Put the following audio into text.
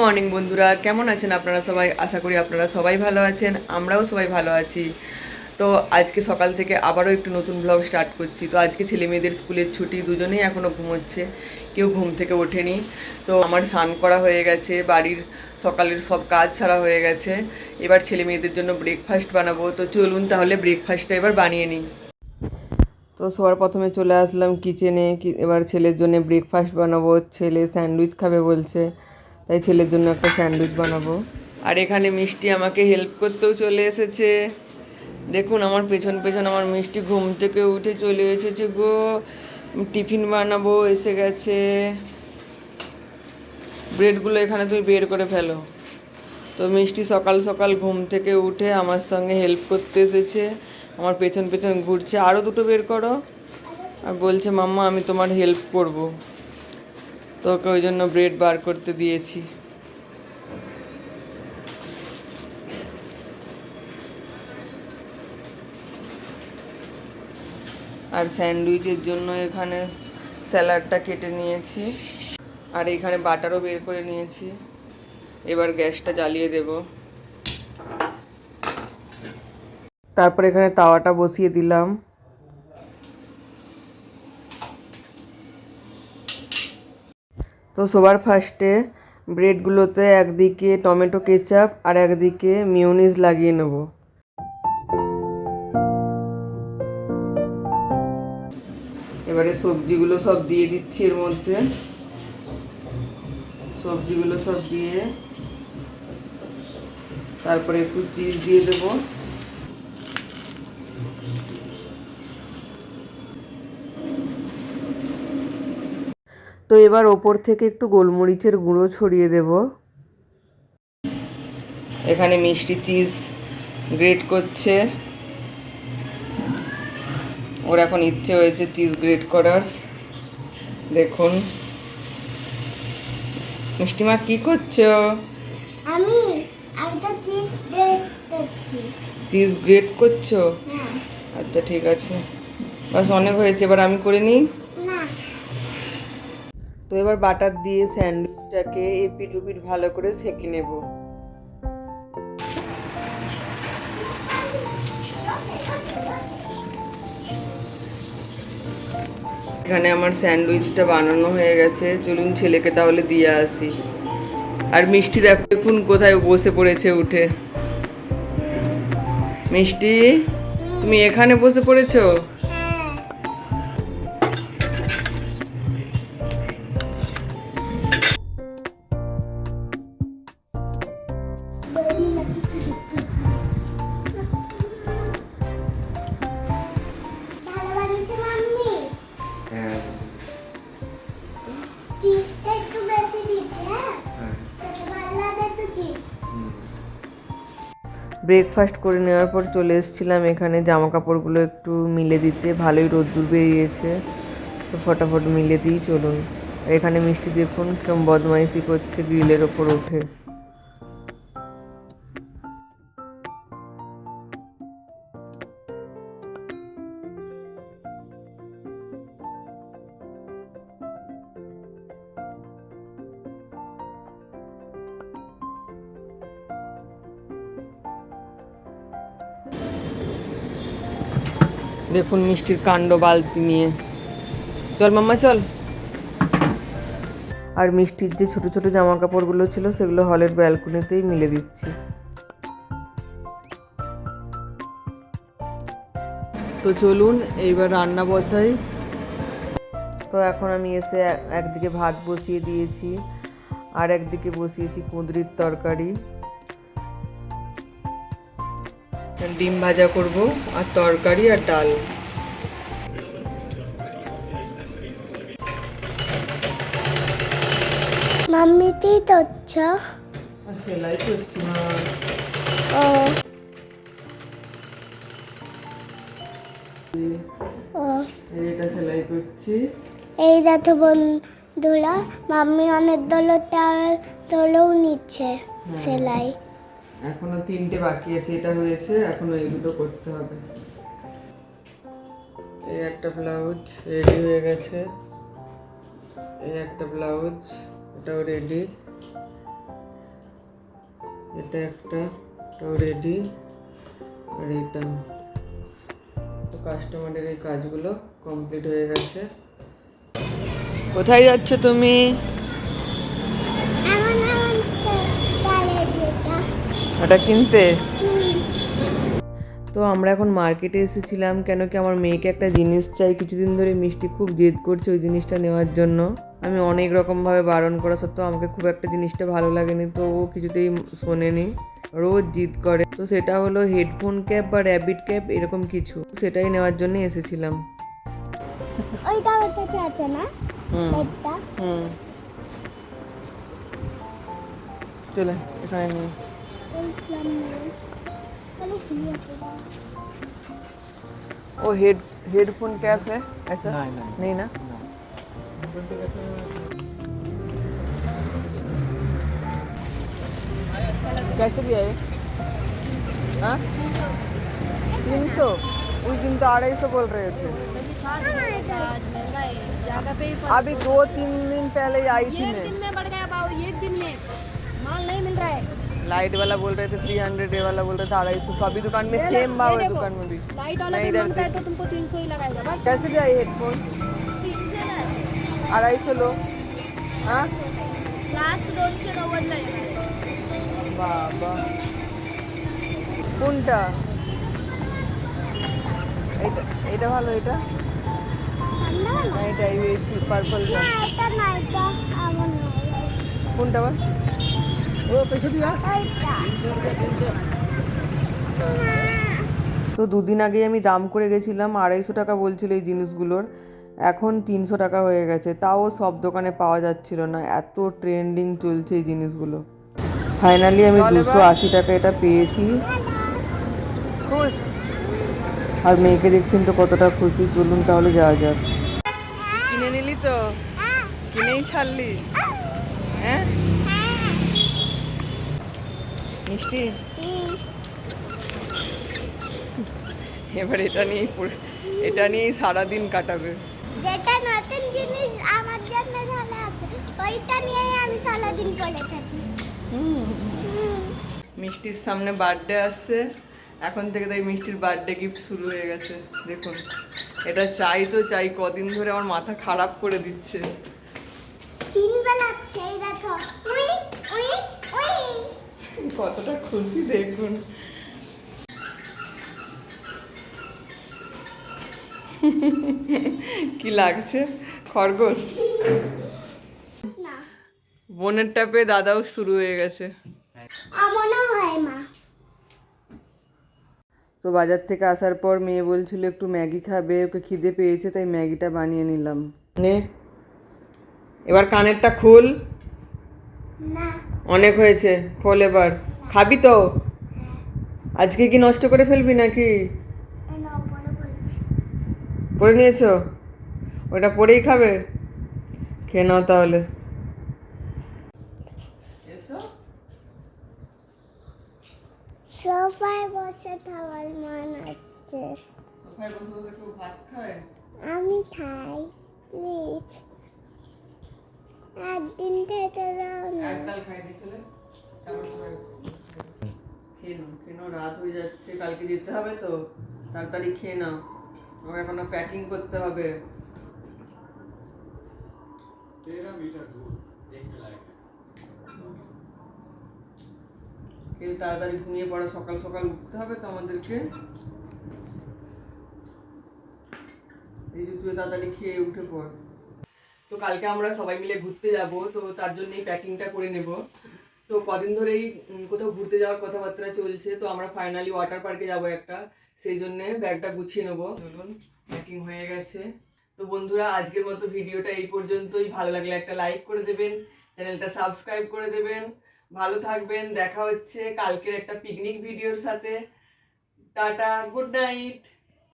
Morning, বন্ধুরা। কেমন আছেন আপনারা সবাই? আশা করি আপনারা সবাই ভালো আছেন, আমরাও সবাই ভালো আছি। তো আজকে সকাল থেকে আবারও একটু নতুন ব্লগ স্টার্ট করছি। তো আজকে ছেলে মেয়েদের স্কুলের ছুটি, দুজনেই এখনও ঘুমোচ্ছে। কেউ ঘুম থেকে ওঠেনি। তো আমার স্নান করা হয়ে গেছে, বাড়ির সকালের সব কাজ ছাড়া হয়ে গেছে। এবার ছেলে মেয়েদের জন্য ব্রেকফাস্ট বানাবো। তো চলুন তাহলে ব্রেকফাস্টটা এবার বানিয়ে নিই। তো সবার প্রথমে চলে আসলাম কিচেনে এবার ছেলের জন্য ব্রেকফাস্ট বানাবো। ছেলে স্যান্ডউইচ খাবে বলছে। তাই ছেলের জন্য একটা স্যান্ডউইচ বানাবো। আর এখানে মিষ্টি আমাকে হেল্প করতেও চলে এসেছে। দেখুন, আমার পেছন পেছন আমার মিষ্টি ঘুম থেকে উঠে চলে এসেছে গো। টিফিন বানাবো, এসে গেছে। ব্রেডগুলো এখানে তুমি বের করে ফেলো। তো মিষ্টি সকাল সকাল ঘুম থেকে উঠে আমার সঙ্গে হেল্প করতে এসেছে। আমার পেছন পেছন ঘুরছে। আরও দুটো বের করো। আর বলছে, মাম্মা, আমি তোমার হেল্প করব। তো ওকে ওই জন্য ব্রেড বার করতে দিয়েছি। আর স্যান্ডউইচের জন্য এখানে স্যালাডটা কেটে নিয়েছি। আর এখানে বাটারও বের করে নিয়েছি। এবার গ্যাসটা জ্বালিয়ে দেব। তারপর এখানে তাওয়াটা বসিয়ে দিলাম। তো সবার ফার্স্টে ব্রেডগুলোতে একদিকে টমেটো কেচাপ আর একদিকে মিউনিস লাগিয়ে নেব। এবারে সবজিগুলো সব দিয়ে দিচ্ছি এর মধ্যে। সবজিগুলো সব দিয়ে তারপরে একটু চিজ দিয়ে দেবো। তো এবার ওপর থেকে একটু গোলমরিচের গুঁড়ো ছড়িয়ে দেব। এখানে মিষ্টি চিজ গ্রেট করছে। ওর এখন ইচ্ছে হয়েছে চিজ গ্রেট করার। দেখুন। মিষ্টিমা কি করছ? আমি আমি তো চিজ করছি। চিজ গ্রেট করছ? হ্যাঁ। আচ্ছা ঠিক আছে। বাস অনেক হয়েছে। এবার আমি করে নিই। না তো এবার বাটার দিয়ে স্যান্ডউইচটাকে এপিট উপিট ভালো করে সেঁকে নেব। এখানে আমার স্যান্ডউইচটা বানানো হয়ে গেছে। চলুন ছেলেকে তাহলে দিয়ে আসি। আর মিষ্টি দেখো, দেখুন কোথায় বসে পড়েছে উঠে। মিষ্টি, তুমি এখানে বসে পড়েছো? ব্রেকফাস্ট করে নেওয়ার পর চলে এসেছিলাম এখানে। জামা কাপড়গুলো একটু মিলে দিতে। ভালোই রোদ্দুর বেরিয়েছে। তো ফটাফট মিলে দিই, চলুন। এখানে মিষ্টি দেখুন, কেমন বদমাইশি করছে, গ্রিলের ওপর উঠে দেখুন মিষ্টির কাণ্ড বালতি নিয়ে। চল মাম্মা চল। আর মিষ্টির যে ছোট ছোট জামা কাপড়গুলো ছিল সেগুলো হলের ব্যালকনিতেই মিলে দিচ্ছি। তো চলুন এইবার রান্না বসাই। তো এখন আমি এসে একদিকে ভাত বসিয়ে দিয়েছি আর একদিকে বসিয়েছি কুঁদরির তরকারি। ডিম ভাজা করব আর তরকারি আর ডাল। মাম্মি কি করছ সেলাই করছি না ও। এটা সেলাই করছি। এই দেখো বন্ধুরা মাম্মি অনেক দল তোলেও নিচ্ছে সেলাই। এখনও তিনটে বাকি আছে, এটা হয়েছে, এখনও দুটো করতে হবে। এই একটা ব্লাউজ রেডি হয়ে গেছে। এই একটা ব্লাউজ, এটাও রেডি। এটা একটা, এটাও রেডি। আর এটা, তো কাস্টমারের এই কাজগুলো কমপ্লিট হয়ে গেছে। কোথায় যাচ্ছ তুমি? ওটা কিনতে? তো আমরা এখন মার্কেটে এসেছিলাম কেন কি আমার মেয়েকে একটা জিনিস চাই। কিছুদিন ধরে মিষ্টি খুব জেদ করছে ওই জিনিসটা নেওয়ার জন্য। আমি অনেক রকমভাবে বারণ করা সত্ত্বেও আমাকে খুব একটা জিনিসটা ভালো লাগেনি তো ও কিছুতেই শোনেনি। রোজ জিদ করে। তো সেটা হলো হেডফোন ক্যাপ বা র্যাবিট ক্যাপ এরকম কিছু। সেটাই নেওয়ার জন্য এসেছিলাম। ওইটা আমার কাছে আছে না? হুম। এটা হুম। চলে এখানে নিয়ে। वो हेड हेडफोन कैप है ऐसा? नहीं, नहीं। नहीं ना? कैसे दिया ये हाँ? तीन सौ? उस दिन तो अढ़ाई सौ बोल रहे थे। आज महँगा है जगह पे ही पड़- अभी दो तीन दिन पहले आई थी एक मैं। दिन में बढ़ गया भाव एक दिन में। माल नहीं मिल रहा है। लाइट वाला बोल रहे थे थ्री हंड्रेड ये वाला बोल रहे थे अढ़ाई सौ सभी दुकान में ये लो, सेम भाव ये है देखो। दुकान में भी लाइट वाला नहीं भी इधर मांगता है देख। तो तुमको तीन सौ ही लगाएगा बस कैसे दिया ये हेडफोन तीन सौ अढ़ाई सौ लो हाँ लास्ट दोनशे नव्वद जाईल বাবা কোনটা এটা এটা ভালো এটা না না এটা এই পার্পলটা না এটা না এটা আমার নয় কোনটা বল वो कैसे दिया ওইটা তো দুদিন আগে আমি দাম করে গেছিলাম আড়াইশো টাকা বলছিল এই জিনিসগুলোর। এখন তিনশো টাকা হয়ে গেছে তাও সব দোকানে পাওয়া যাচ্ছিল না এত ট্রেন্ডিং চলছে এই জিনিসগুলো। ফাইনালি আমি দুশো আশি টাকা এটা পেয়েছি। আর মেয়েকে দেখছেন তো কতটা খুশি চলুন তাহলে যাওয়া যাক। কিনে নিলি তো? কিনেই ছাড়লি? হ্যাঁ? মিষ্টি? এবার এটা নিয়েই পুরো- এটা নিয়েই সারাদিন কাটাবে। যেটা নতুন জিনিস আমার জন্য ভালো আছে ওইটা নিয়ে আমি সারাদিন থাকি। মিষ্টির সামনে বার্থডে আসছে। এখন থেকে তাই মিষ্টির বার্থডে গিফট শুরু হয়ে গেছে। দেখুন এটা চাই তো চাই কদিন ধরে আমার মাথা খারাপ করে দিচ্ছে। সিন বেলাচ্ছে এই দেখো। কতটা খুশি দেখুন। কি লাগছে? খরগোশ। বোনের টাপে দাদাও শুরু হয়ে গেছে। তো বাজার থেকে আসার পর মেয়ে বলছিল একটু ম্যাগি খাবে ওকে খিদে পেয়েছে তাই ম্যাগিটা বানিয়ে নিলাম। নে এবার কানেরটা খুল। অনেক হয়েছে খোল এবার। খাবি তো? আজকে কি নষ্ট করে ফেলবি নাকি? পরে নিয়েছো? ওটা পরেই খাবে? খেয়ে নাও তাহলে। এসো। সোফায় বসে খাবার মন হচ্ছে। সোফায় বসে বসে কেউ ভাত খায়? আমি খাই প্লিজ একদিন খেতে দাও না এককাল খাই দিয়ে তারপর সবাই খেয়ে নাও খেয়ে নাও রাত হয়ে যাচ্ছে কালকে যেতে হবে তো। তাড়াতাড়ি খেয়ে নাও। আমাকে এখনও প্যাকিং করতে হবে। তাড়াতাড়ি ঘুমিয়ে পড়ো সকাল সকাল উঠতে হবে তো আমাদেরকে। এই যে তুই তাড়াতাড়ি খেয়ে উঠে পড়। তো কালকে আমরা সবাই মিলে ঘুরতে যাব, তো তার জন্যই প্যাকিংটা করে নেব। তো কদিন ধরেই কোথাও ঘুরতে যাওয়ার কথাবার্তা চলছে, তো আমরা ফাইনালি ওয়াটার পার্কে যাব একটা। সেই জন্য ব্যাগটা গুছিয়ে নেব। চলুন প্যাকিং হয়ে গেছে। তো বন্ধুরা, আজকের মতো ভিডিওটা এই পর্যন্তই। ভালো লাগলে একটা লাইক করে দেবেন, চ্যানেলটা সাবস্ক্রাইব করে দেবেন। ভালো থাকবেন, দেখা হচ্ছে কালকের একটা পিকনিক ভিডিওর সাথে। Tata good night